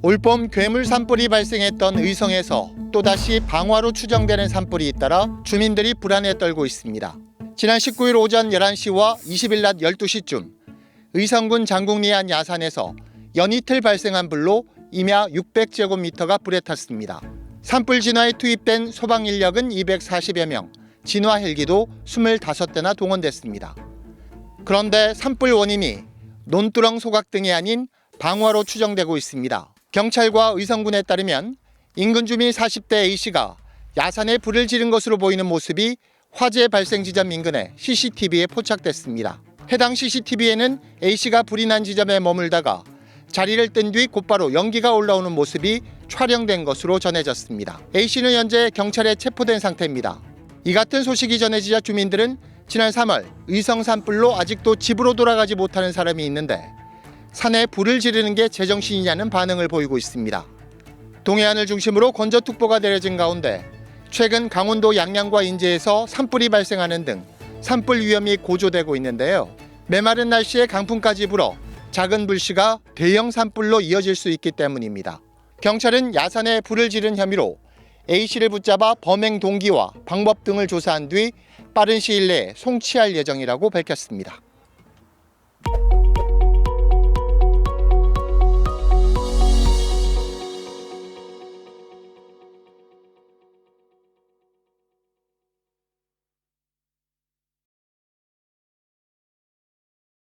올봄 괴물 산불이 발생했던 의성에서 또다시 방화로 추정되는 산불이 잇따라 주민들이 불안에 떨고 있습니다. 지난 19일 오전 11시와 20일 낮 12시쯤 의성군 장국리 한 야산에서 연이틀 발생한 불로 임야 600제곱미터가 불에 탔습니다. 산불 진화에 투입된 소방 인력은 240여 명, 진화 헬기도 25대나 동원됐습니다. 그런데 산불 원인이 논두렁 소각 등이 아닌 방화로 추정되고 있습니다. 경찰과 의성군에 따르면 인근 주민 40대 A씨가 야산에 불을 지른 것으로 보이는 모습이 화재 발생 지점 인근의 CCTV에 포착됐습니다. 해당 CCTV에는 A씨가 불이 난 지점에 머물다가 자리를 뜬 뒤 곧바로 연기가 올라오는 모습이 촬영된 것으로 전해졌습니다. A씨는 현재 경찰에 체포된 상태입니다. 이 같은 소식이 전해지자 주민들은 지난 3월 의성 산불로 아직도 집으로 돌아가지 못하는 사람이 있는데 산에 불을 지르는 게 제정신이냐는 반응을 보이고 있습니다. 동해안을 중심으로 건조특보가 내려진 가운데 최근 강원도 양양과 인제에서 산불이 발생하는 등 산불 위험이 고조되고 있는데요. 메마른 날씨에 강풍까지 불어 작은 불씨가 대형 산불로 이어질 수 있기 때문입니다. 경찰은 야산에 불을 지른 혐의로 A씨를 붙잡아 범행 동기와 방법 등을 조사한 뒤 빠른 시일 내에 송치할 예정이라고 밝혔습니다.